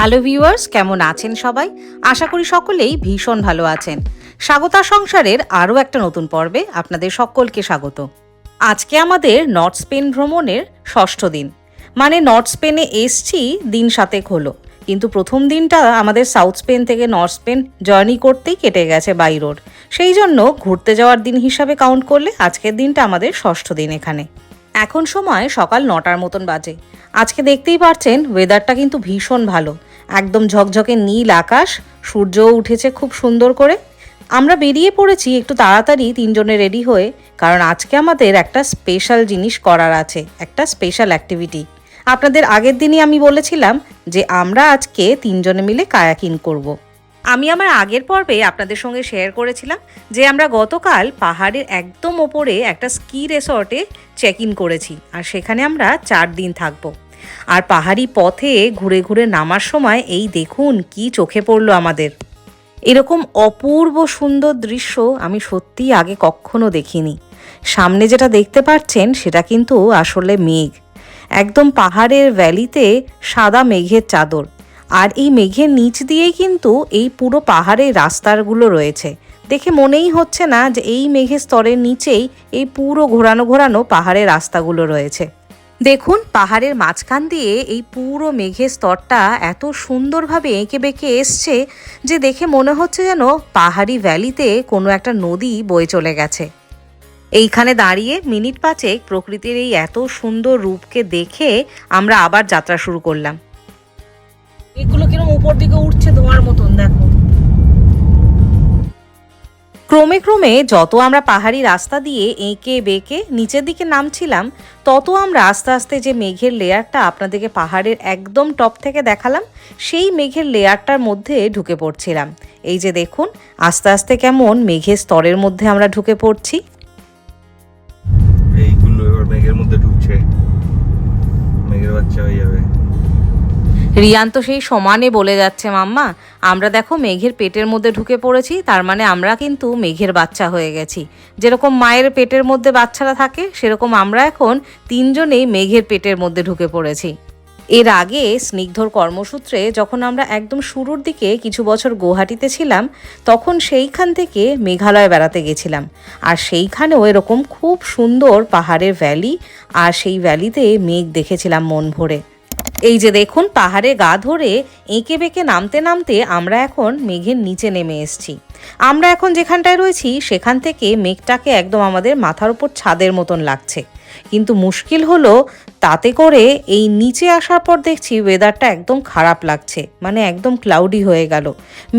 Hello viewers, কেমন আছেন সবাই? আশা করি সকলেই ভীষণ ভালো আছেন। স্বাগতা সংসারের আরও একটা নতুন পর্বে আপনাদের সকলকে স্বাগত। আজকে আমাদের নর্থ স্পেন ভ্রমণের ষষ্ঠ দিন। মানে নর্থ স্পেনে এসছি, দিন সাতেক হলো। কিন্তু প্রথম দিনটা আমাদের সাউথ স্পেন থেকে নর্থ স্পেন জার্নি করতেই কেটে গেছে বাই রোড। সেই জন্য ঘুরতে যাওয়ার দিন হিসাবে কাউন্ট করলে আজকের দিনটা আমাদের ষষ্ঠ দিন এখানে। এখন সময় সকাল নটার মতন বাজে। আজকে দেখতেই পারছেন ওয়েদারটা কিন্তু ভীষণ ভালো। একদম ঝকঝকে নীল আকাশ, সূর্যও উঠেছে খুব সুন্দর করে। আমরা বেরিয়ে পড়েছি একটু তাড়াতাড়ি তিনজনে রেডি হয়ে, কারণ আজকে আমাদের একটা স্পেশাল জিনিস করার আছে, একটা স্পেশাল অ্যাক্টিভিটি আপনাদের আগের দিনই আমি বলেছিলাম যে আমরা আজকে তিনজনে মিলে কায়াকিং করব। আমি আমার আগের পর্বে আপনাদের সঙ্গে শেয়ার করেছিলাম যে আমরা গতকাল পাহাড়ের একদম ওপরে একটা স্কি রেসর্টে চেক ইন করেছি, আর সেখানে আমরা চার দিন থাকব। আর পাহাড়ি পথে ঘুরে ঘুরে নামার সময় এই দেখুন কি চোখে পড়ল আমাদের। এরকম অপূর্ব সুন্দর দৃশ্য আমি সত্যিই আগে কখনো দেখিনি। সামনে যেটা দেখতে পাচ্ছেন সেটা কিন্তু আসলে মেঘ। একদম পাহাড়ের ভ্যালিতে সাদা মেঘের চাদর। আর এই মেঘের নিচ দিয়েই কিন্তু এই পুরো পাহাড়ের রাস্তাগুলো রয়েছে। দেখে মনেই হচ্ছে না যে এই মেঘের স্তরের নিচেই এই পুরো ঘোরানো ঘোরানো পাহাড়ের রাস্তাগুলো রয়েছে। দেখুন, পাহাড়ের মাঝখান দিয়ে এই পুরো মেঘের স্তরটা এত সুন্দরভাবে এঁকে বেঁকে এসছে যে দেখে মনে হচ্ছে যেন পাহাড়ি ভ্যালিতে কোনো একটা নদী বয়ে চলে গেছে। এইখানে দাঁড়িয়ে মিনিট পাঁচেক প্রকৃতির এই এত সুন্দর রূপকে দেখে আমরা আবার যাত্রা শুরু করলাম। এগুলো কীরকম উপর দিকে উঠছে ধোঁয়ার মতন, দেখো। ক্রমে ক্রমে যত আমরা পাহাড়ি রাস্তা দিয়ে এঁকে বেঁকে নিচের দিকে নামছিলাম, তত আমরা আস্তে আস্তে যে মেঘের লেয়ারটা আপনাদেরকে পাহাড়ের একদম টপ থেকে দেখালাম, সেই মেঘের লেয়ারটার মধ্যে ঢুকে পড়ছিলাম। এই যে দেখুন, আস্তে আস্তে কেমন মেঘের স্তরের মধ্যে আমরা ঢুকে পড়ছি। এইগুলো এবার মেঘের মধ্যে ঢুকছে। মেঘের বাচ্চা হয়ে যাবে। রিয়ান তো সেই সমানে বলে যাচ্ছে, মাম্মা। আমরা দেখো মেঘের পেটের মধ্যে ঢুকে পড়েছি, তার মানে আমরা কিন্তু মেঘের বাচ্চা হয়ে গেছি। যেরকম মায়ের পেটের মধ্যে বাচ্চারা থাকে, সেরকম আমরা এখন তিনজনেই মেঘের পেটের মধ্যে ঢুকে পড়েছি। এর আগে স্নিগ্ধর কর্মসূত্রে যখন আমরা একদম শুরুর দিকে কিছু বছর গুয়াহাটিতে ছিলাম, তখন সেইখান থেকে মেঘালয় বেড়াতে গেছিলাম। আর সেইখানেও এরকম খুব সুন্দর পাহাড়ের ভ্যালি, আর সেই ভ্যালিতে মেঘ দেখেছিলাম মন ভরে। এই যে দেখুন, পাহাড়ে গা ধরে এঁকে বেঁকে নামতে নামতে আমরা এখন মেঘের নিচে নেমে এসেছি। আমরা এখন যেখানটায় রয়েছি, সেখান থেকে মেঘটাকে একদম আমাদের মাথার উপর ছাদের মতন লাগছে। কিন্তু মুশকিল হলো, তাতে করে এই নিচে আসার পর দেখছি ওয়েদারটা একদম খারাপ লাগছে মানে একদম ক্লাউডি হয়ে গেল।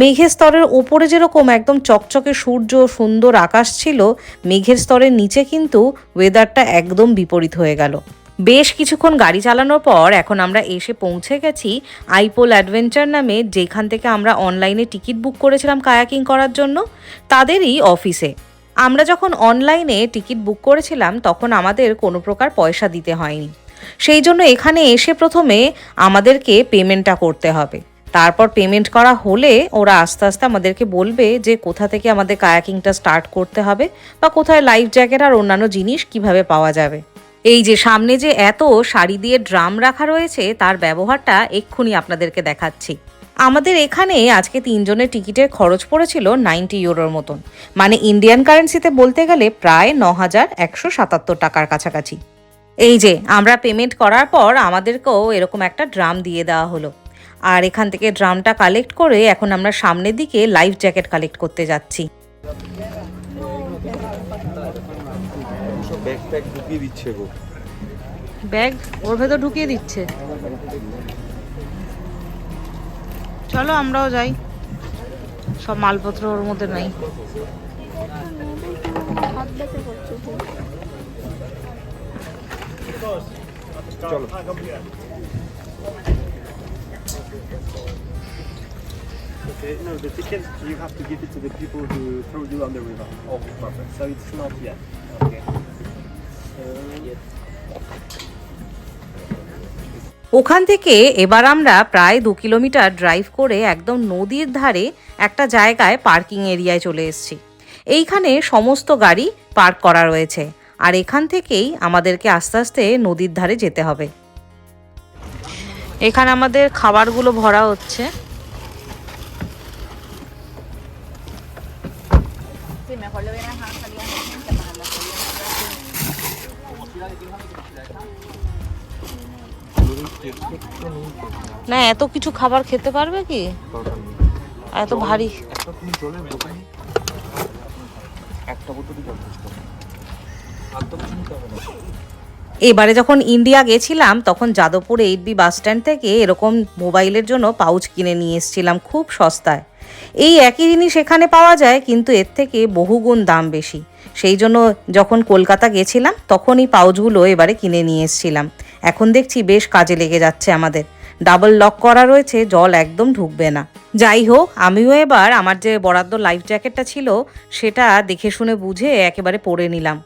মেঘের স্তরের ওপরে যেরকম একদম চকচকে সূর্য, সুন্দর আকাশ ছিল, মেঘের স্তরের নিচে কিন্তু ওয়েদারটা একদম বিপরীত হয়ে গেল। বেশ কিছুক্ষণ গাড়ি চালানোর পর এখন আমরা এসে পৌঁছে গেছি আইপোল অ্যাডভেঞ্চার নামে, যেখান থেকে আমরা অনলাইনে টিকিট বুক করেছিলাম কায়াকিং করার জন্য, তাদেরই অফিসে। আমরা যখন অনলাইনে টিকিট বুক করেছিলাম, তখন আমাদের কোনো প্রকার পয়সা দিতে হয়নি। সেই জন্য এখানে এসে প্রথমে আমাদেরকে পেমেন্টটা করতে হবে। তারপর পেমেন্ট করা হলে ওরা আস্তে আস্তে আমাদেরকে বলবে যে কোথা থেকে আমাদের কায়াকিংটা স্টার্ট করতে হবে বা কোথায় লাইফ জ্যাকেট আর অন্যান্য জিনিস কীভাবে পাওয়া যাবে। এই যে সামনে যে এত শাড়ি দিয়ে ড্রাম রাখা রয়েছে, তার ব্যবহারটা এক্ষুনি আপনাদেরকে দেখাচ্ছি। আমাদের এখানে আজকে তিনজনের টিকিটের খরচ পড়েছিল নাইনটি ইউরোর মতন। মানে ইন্ডিয়ান কারেন্সিতে বলতে গেলে প্রায় ন হাজার একশো সাতাত্তর টাকার কাছাকাছি। এই যে, আমরা পেমেন্ট করার পর আমাদেরকেও এরকম একটা ড্রাম দিয়ে দেওয়া হলো। আর এখান থেকে ড্রামটা কালেক্ট করে এখন আমরা সামনের দিকে লাইফ জ্যাকেট কালেক্ট করতে যাচ্ছি সব ব্যাগ ট্যাগ ঢুকিয়ে দিচ্ছে গো ব্যাগ ওর ভেতর ঢুকিয়ে দিচ্ছে চলো আমরাও যাই সব মালপত্র ওর মধ্যে নাই চলো Okay, no, the ticket you have to give it to the people who throw you on the river. Oh, perfect. So it's not yet. Okay. ওখান থেকে এবার আমরা প্রায় দু কিলোমিটার ড্রাইভ করে একদম নদীর ধারে একটা জায়গায় পার্কিং এরিয়ায় চলে এসেছি। এইখানে সমস্ত গাড়ি পার্ক করা রয়েছে। আর এখান থেকেই আমাদেরকে আস্তে আস্তে নদীর ধারে যেতে হবে। এখানে আমাদের খাবারগুলো ভরা হচ্ছে. না এত কিছু খাবার খেতে পারবে কি? এত ভারী। একটা তুমি জলের বোতল একটা বোতলই যথেষ্ট আর তো কিছু নিতে হবে না। এবারে যখন ইন্ডিয়া গেছিলাম তখন Jadavpur eight B bus stand থেকে এরকম মোবাইলের জন্য পাউচ কিনে নিয়ে এসেছিলাম খুব সস্তায়। এই একই জিনিস এখানে পাওয়া যায়, কিন্তু এর থেকে বহুগুণ দাম বেশি। সেই জন্য যখন কলকাতা গেছিলাম তখন এই পাউচগুলো এবারে কিনে নিয়ে এসেছিলাম। এখন দেখছি বেশ কাজে লেগে যাচ্ছে আমাদের। ডাবল লক করা রয়েছে, জল একদম ঢুকবে না। যাই হোক, আমিও এবার আমার যে বরাদ্দ লাইফ জ্যাকেটটা ছিল, সেটা দেখে শুনে বুঝে একেবারে পরে নিলাম।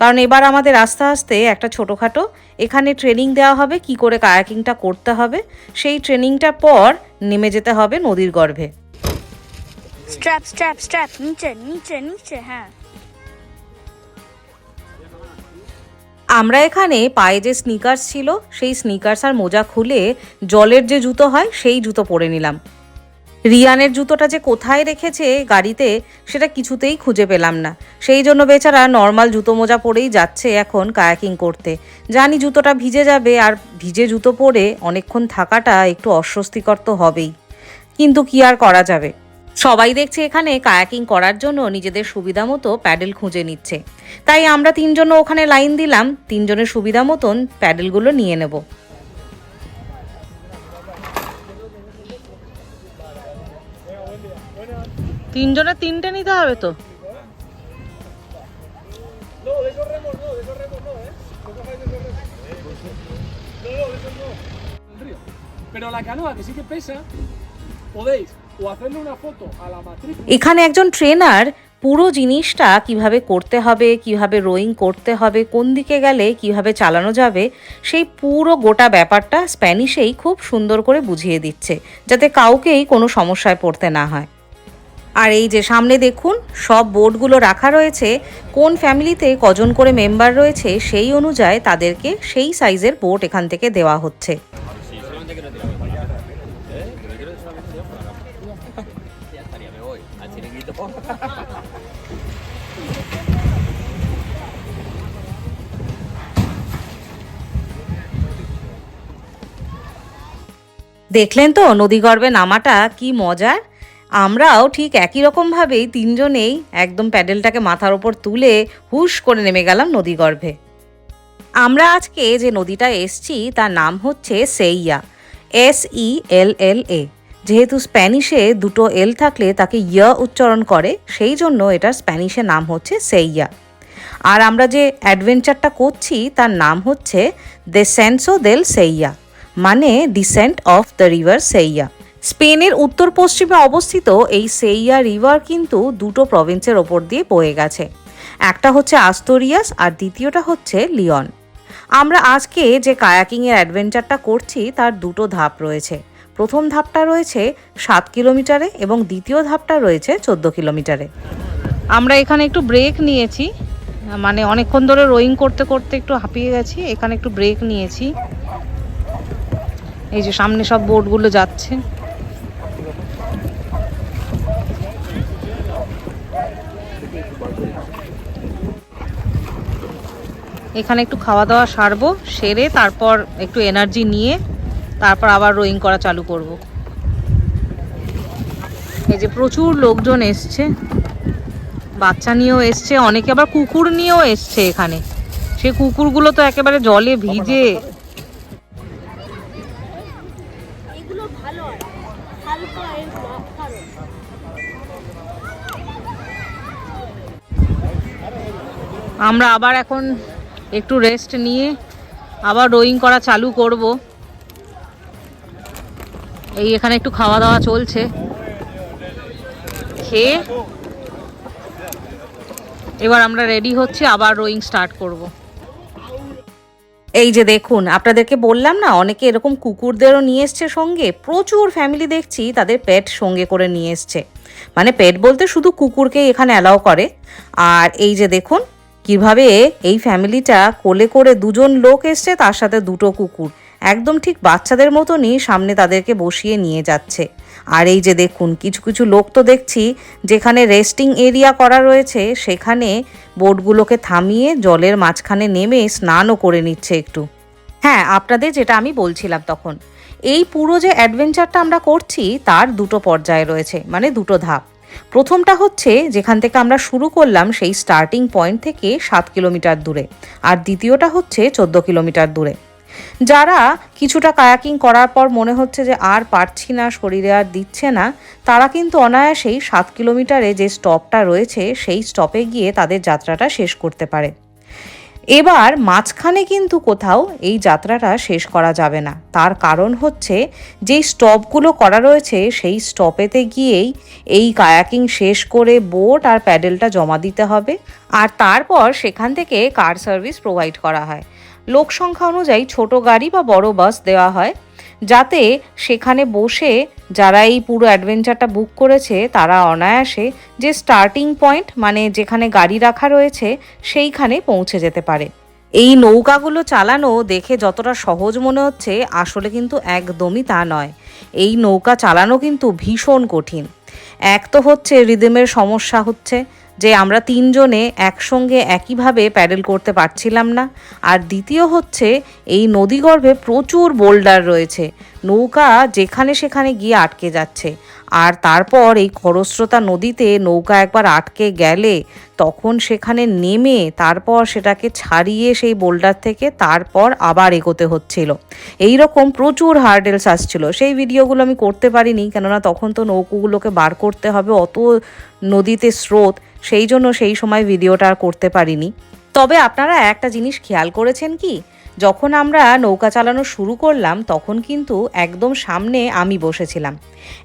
কারণ এবার আমাদের আস্তে আস্তে একটা ছোটোখাটো, এখানে ট্রেনিং দেওয়া হবে, কি করে কায়াকিংটা করতে হবে, সেই ট্রেনিংটার পর নেমে যেতে হবে নদীর গর্ভে। Strap, strap, strap. নিচে নিচে নিচে হ্যাঁ। আমরা এখানে পায়ে যে স্নিকার্স ছিল সেই স্নিকার্স আর মোজা খুলে জলের যে জুতো হয় সেই জুতো পরে নিলাম। রিয়ানের জুতোটা যে কোথায় রেখেছে গাড়িতে সেটা কিছুতেই খুঁজে পেলাম না। সেই জন্য বেচারা নর্মাল জুতো মোজা পরেই যাচ্ছে এখন কায়াকিং করতে। জানি জুতোটা ভিজে যাবে আর ভিজে জুতো পরে অনেকক্ষণ থাকাটা একটু অস্বস্তিকর তো হবেই। কিন্তু কি আর করা যাবে? সবাই দেখছে এখানে কায়াকিং করার জন্য নিজেদের সুবিধা মতো প্যাডেল খুঁজে নিচ্ছে। তাই আমরা তিনজনও ওখানে লাইন দিলাম তিনজনের সুবিধা মতন প্যাডেলগুলো নিয়ে নেব। তিনজনের তিনটে নিতে হবে তো? Pero la canoa, que sí que pesa, podéis? এখানে একজন ট্রেনার পুরো জিনিসটা কীভাবে করতে হবে, কীভাবে রোয়িং করতে হবে, কোন দিকে গেলে কীভাবে চালানো যাবে, সেই পুরো গোটা ব্যাপারটা স্প্যানিশেই খুব সুন্দর করে বুঝিয়ে দিচ্ছে, যাতে কাউকেই কোনো সমস্যায় পড়তে না হয়। আর এই যে সামনে দেখুন, সব বোর্ডগুলো রাখা রয়েছে, কোন ফ্যামিলিতে কজন করে মেম্বার রয়েছে সেই অনুযায়ী তাদেরকে সেই সাইজের বোর্ড এখান থেকে দেওয়া হচ্ছে। দেখলেন তো, নদীগর্ভে নামাটা কি মজার? আমরাও ঠিক একই রকমভাবেই তিনজনেই একদম প্যাডেলটাকে মাথার ওপর তুলে হুশ করে নেমে গেলাম নদীগর্ভে। আমরা আজকে যে নদীটা এসছি, তার নাম হচ্ছে সেইয়া, এস ই এল এল এ। যেহেতু স্প্যানিশে দুটো এল থাকলে তাকে ইয়া উচ্চারণ করে, সেই জন্য এটার স্প্যানিশে নাম হচ্ছে সেইয়া। আর আমরা যে অ্যাডভেঞ্চারটা করছি, তার নাম হচ্ছে দ্য দেসেন্সো দেল সেইয়া মানে ডিসেন্ট অফ দ্য রিভার সেইয়া স্পেনের উত্তর পশ্চিমে অবস্থিত এই সেইয়া রিভার কিন্তু দুটো প্রভিন্সের ওপর দিয়ে বয়ে গেছে। একটা হচ্ছে আস্তরিয়াস আর দ্বিতীয়টা হচ্ছে লিওন আমরা আজকে যে কায়াকিংয়ের অ্যাডভেঞ্চারটা করছি, তার দুটো ধাপ রয়েছে। প্রথম ধাপটা রয়েছে সাত কিলোমিটারে এবং দ্বিতীয় ধাপটা রয়েছে চোদ্দ কিলোমিটারে। আমরা এখানে একটু ব্রেক নিয়েছি মানে অনেকক্ষণ ধরে রোয়িং করতে করতে একটু হাঁপিয়ে গেছি, এখানে একটু ব্রেক নিয়েছি। এই যে সামনে সব বোটগুলো যাচ্ছে। এখানে একটু খাওয়া দাওয়া সারবো, সেরে তারপর একটু এনার্জি নিয়ে তারপর আবার রোয়িং করা চালু করব। এই যে প্রচুর লোকজন এসছে বাচ্চা নিয়েও এসছে অনেকে আবার কুকুর নিয়েও এসছে এখানে। সে কুকুরগুলো তো একেবারে জলে ভিজে। আমরা আবার এখন একটু রেস্ট নিয়ে আবার রোয়িং করা চালু করব। এই এখানে একটু খাওয়া দাওয়া চলছে। খেয়ে এবার আমরা রেডি হচ্ছে, আবার রোয়িং স্টার্ট করব। এই যে দেখুন, আপনাদেরকে বললাম না, অনেকে এরকম কুকুরদেরও নিয়ে এসছে সঙ্গে, প্রচুর ফ্যামিলি দেখছি তাদের পেট সঙ্গে করে নিয়ে এসছে। মানে পেট বলতে শুধু কুকুরকেই এখানে অ্যালাউ করে। আর এই যে দেখুন, কীভাবে এই ফ্যামিলিটা কোলে করে দুজন লোক এসছে, তার সাথে দুটো কুকুর। একদম ঠিক বাচ্চাদের মতনই সামনে তাদেরকে বসিয়ে নিয়ে যাচ্ছে। আর এই যে দেখুন, কিছু কিছু লোক তো দেখছি যেখানে রেস্টিং এরিয়া করা রয়েছে, সেখানে বোটগুলোকে থামিয়ে জলের মাঝখানে নেমে স্নানও করে নিচ্ছে একটু। হ্যাঁ আপনাদের যেটা আমি বলছিলাম তখন, এই পুরো যে অ্যাডভেঞ্চারটা আমরা করছি, তার দুটো পর্যায়ে রয়েছে মানে দুটো ধাপ। প্রথমটা হচ্ছে যেখান থেকে আমরা শুরু করলাম, সেই স্টার্টিং পয়েন্ট থেকে সাত কিলোমিটার দূরে, আর দ্বিতীয়টা হচ্ছে চোদ্দ কিলোমিটার দূরে। যারা কিছুটা কায়াকিং করার পর মনে হচ্ছে যে আর পারছি না, শরীরে আর দিচ্ছে না, তারা কিন্তু অনায়াসেই সাত কিলোমিটারে যে স্টপটা রয়েছে, সেই স্টপে গিয়ে তাদের যাত্রাটা শেষ করতে পারে। এবার মাঝখানে কিন্তু কোথাও এই যাত্রাটা শেষ করা যাবে না। তার কারণ হচ্ছে যেই স্টপগুলো করা রয়েছে, সেই স্টপেতে গিয়েই এই কায়াকিং শেষ করে বোট আর প্যাডেলটা জমা দিতে হবে। আর তারপর সেখান থেকে কার সার্ভিস প্রোভাইড করা হয়। লোক সংখ্যা অনুযায়ী ছোট গাড়ি বা বড় বাস দেওয়া হয়। যাতে সেখানে বসে যারা এই পুরো অ্যাডভেঞ্চারটা বুক করেছে, তারা অনায়াসে যে স্টার্টিং পয়েন্ট মানে যেখানে গাড়ি রাখা রয়েছে, সেইখানে পৌঁছে যেতে পারে। এই নৌকাগুলো চালানো দেখে যতটা সহজ মনে হচ্ছে, আসলে কিন্তু একদমই তা নয়। এই নৌকা চালানো কিন্তু ভীষণ কঠিন। এক তো হচ্ছে রিদমের সমস্যা হচ্ছে যে আমরা তিনজনে একসঙ্গে একইভাবে প্যাডেল করতে পারছিলাম না। আর দ্বিতীয় হচ্ছে, এই নদীগর্ভে প্রচুর বোল্ডার রয়েছে। নৌকা যেখানে সেখানে গিয়ে আটকে যাচ্ছে। আর তারপর এই খরস্রোতা নদীতে নৌকা একবার আটকে গেলে তখন সেখানে নেমে তারপর সেটাকে ছাড়িয়ে সেই বোল্ডার থেকে তারপর আবার এগোতে হচ্ছিল। এই রকম প্রচুর হার্ডেলস আসছিল। সেই ভিডিওগুলো আমি করতে পারিনি, কেননা তখন তো নৌকোগুলোকে বার করতে হবে অত নদীতে স্রোত, সেই জন্য সেই সময় ভিডিওটা আর করতে পারিনি। তবে আপনারা একটা জিনিস খেয়াল করেছেন কি? যখন আমরা নৌকা চালানো শুরু করলাম, তখন কিন্তু একদম সামনে আমি বসেছিলাম।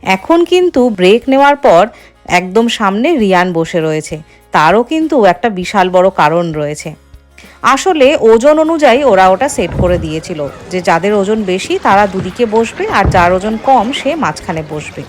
এখন কিন্তু ব্রেক নেওয়ার পর একদম সামনে রিয়ান বসে রয়েছে। তারও কিন্তু একটা বিশাল বড় কারণ রয়েছে। আসলে ওজন অনুযায়ী ওরা ওটা সেট করে দিয়েছিল যে যাদের ওজন বেশি তারা দুদিকে বসবে আর যার ওজন কম সে মাঝখানে বসবে।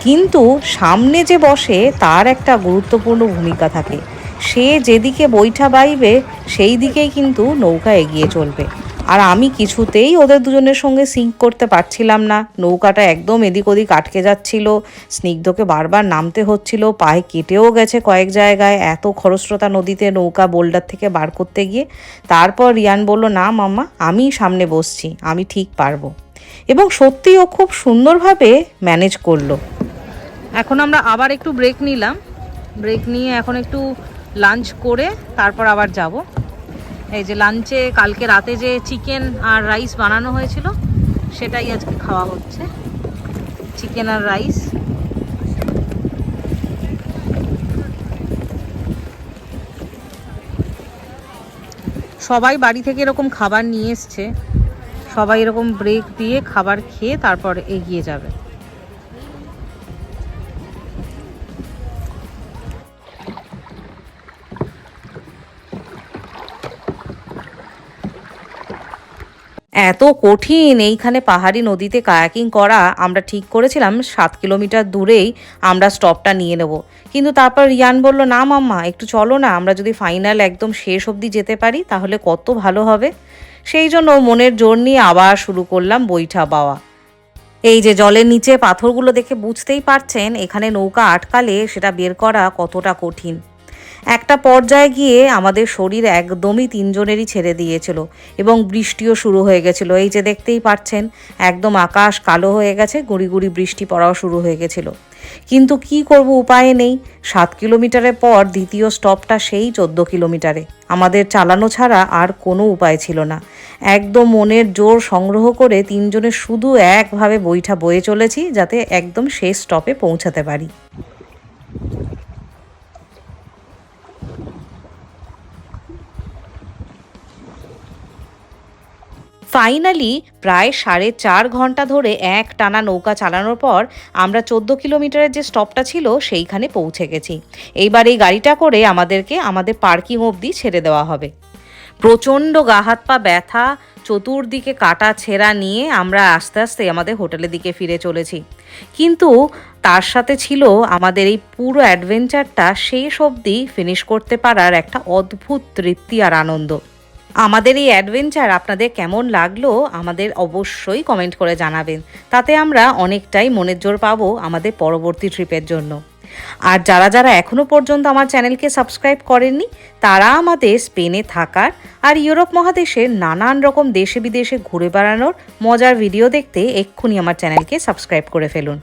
কিন্তু সামনে যে বসে তার একটা গুরুত্বপূর্ণ ভূমিকা থাকে। সে যেদিকে বৈঠা বাইবে, সেই দিকেই কিন্তু নৌকা এগিয়ে চলবে। আর আমি কিছুতেই ওদের দুজনের সঙ্গে সিঙ্ক করতে পারছিলাম না। নৌকাটা একদম এদিক ওদিক আটকে যাচ্ছিল। স্নিগ্ধকে বারবার নামতে হচ্ছিল। পায়ে কেটেও গেছে কয়েক জায়গায়। এত খরস্রোতা নদীতে নৌকা বোল্ডার থেকে বার করতে গিয়ে তারপর রিয়ান বলল, না মাম্মা, আমি সামনে বসছি। আমি ঠিক পারব। এবং সত্যিই ও খুব সুন্দরভাবে ম্যানেজ করল। এখন আমরা আবার একটু ব্রেক নিলাম। ব্রেক নিয়ে এখন একটু লাঞ্চ করে তারপর আবার যাব। এই যে লাঞ্চে কালকে রাতে যে চিকেন আর রাইস বানানো হয়েছিল, সেটাই আজকে খাওয়া হচ্ছে। চিকেন আর রাইস। সবাই বাড়ি থেকে এরকম খাবার নিয়ে এসছে। সবাই এরকম ব্রেক দিয়ে খাবার খেয়ে তারপর এগিয়ে যাবে। এত কঠিন এইখানে পাহাড়ি নদীতে কায়াকিং করা, আমরা ঠিক করেছিলাম সাত কিলোমিটার দূরেই আমরা স্টপটা নিয়ে নেব। কিন্তু তারপর রিয়ান বলল, না মাম্মা, একটু চলো না, আমরা যদি ফাইনাল একদম শেষ অবধি যেতে পারি, তাহলে কত ভালো হবে। সেই জন্য মনের জোর নিয়ে আবার শুরু করলাম বৈঠা বাওয়া। এই যে জলের নিচে পাথরগুলো দেখে বুঝতেই পারছেন, এখানে নৌকা আটকালে সেটা বের করা কতটা কঠিন। একটা পর্যায়ে গিয়ে আমাদের শরীর একদমই তিনজনেরই ছেড়ে দিয়েছিল এবং বৃষ্টিও শুরু হয়ে গেছিল। এই যে দেখতেই পাচ্ছেন, একদম আকাশ কালো হয়ে গেছে, গুড়ি গুড়ি বৃষ্টি পড়াও শুরু হয়ে গেছিল। কিন্তু কি করব উপায়ে নেই, সাত কিলোমিটারের পর দ্বিতীয় স্টপটা সেই চোদ্দ কিলোমিটারে। আমাদের চালানো ছাড়া আর কোনো উপায় ছিল না। একদম মনের জোর সংগ্রহ করে তিনজনে শুধু একভাবে বইটা বয়ে চলেছি যাতে একদম শেষ স্টপে পৌঁছাতে পারি। ফাইনালি প্রায় সাড়ে চার ঘণ্টা ধরে এক টানা নৌকা চালানোর পর আমরা চোদ্দ কিলোমিটারের যে স্টপটা ছিল সেইখানে পৌঁছে গেছি। এইবার এই গাড়িটা করে আমাদেরকে আমাদের পার্কিং অবধি ছেড়ে দেওয়া হবে। প্রচণ্ড গা হাত পা ব্যথা, চতুর্দিকে কাটা ছেঁড়া নিয়ে আমরা আস্তে আস্তে আমাদের হোটেলের দিকে ফিরে চলেছি। কিন্তু তার সাথে ছিল আমাদের এই পুরো অ্যাডভেঞ্চারটা শেষ অবধি ফিনিশ করতে পারার একটা অদ্ভুত তৃপ্তি আর আনন্দ। আমাদের এই অ্যাডভেঞ্চার আপনাদের কেমন লাগল আমাদের অবশ্যই কমেন্ট করে জানাবেন। তাতে আমরা অনেকটাই মনের জোর পাবো আমাদের পরবর্তী ট্রিপের জন্য। আর যারা যারা এখনও পর্যন্ত আমার চ্যানেলকে সাবস্ক্রাইব করেননি, তারা আমাদের স্পেনে থাকার আর ইউরোপ মহাদেশের নানান রকম দেশে বিদেশে ঘুরে বেড়ানোর মজার ভিডিও দেখতে এক্ষুনি আমার চ্যানেলকে সাবস্ক্রাইব করে ফেলুন।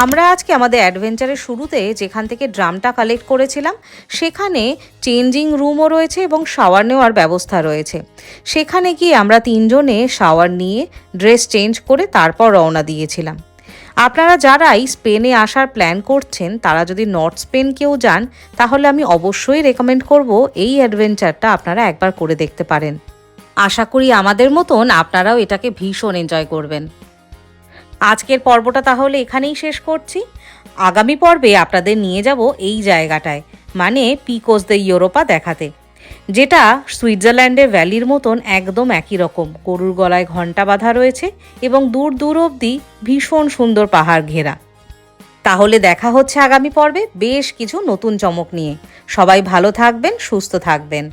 আমরা আজকে আমাদের অ্যাডভেঞ্চারের শুরুতে যেখান থেকে ড্রামটা কালেক্ট করেছিলাম, সেখানে চেঞ্জিং রুমও রয়েছে এবং শাওয়ার নেওয়ার ব্যবস্থা রয়েছে। সেখানে গিয়ে আমরা তিনজনে শাওয়ার নিয়ে ড্রেস চেঞ্জ করে তারপর রওনা দিয়েছিলাম। আপনারা যারাই স্পেনে আসার প্ল্যান করছেন, তারা যদি নর্থ স্পেন কেউ যান, তাহলে আমি অবশ্যই রেকমেন্ড করব এই অ্যাডভেঞ্চারটা আপনারা একবার করে দেখতে পারেন। আশা করি আমাদের মতন আপনারাও এটাকে ভীষণ এনজয় করবেন। আজকের পর্বটা তাহলে এখানেই শেষ করছি। আগামী পর্বে আপনাদের নিয়ে যাব এই জায়গাটায় মানে পিকোস দ্য ইউরোপা দেখাতে, যেটা সুইজারল্যান্ডের ভ্যালির মতন একদম একই রকম, গরুর গলায় ঘণ্টা বাঁধা রয়েছে এবং দূর দূর অবধি ভীষণ সুন্দর পাহাড় ঘেরা। তাহলে দেখা হচ্ছে আগামী পর্বে, বেশ কিছু নতুন চমক নিয়ে। সবাই ভালো থাকবেন, সুস্থ থাকবেন।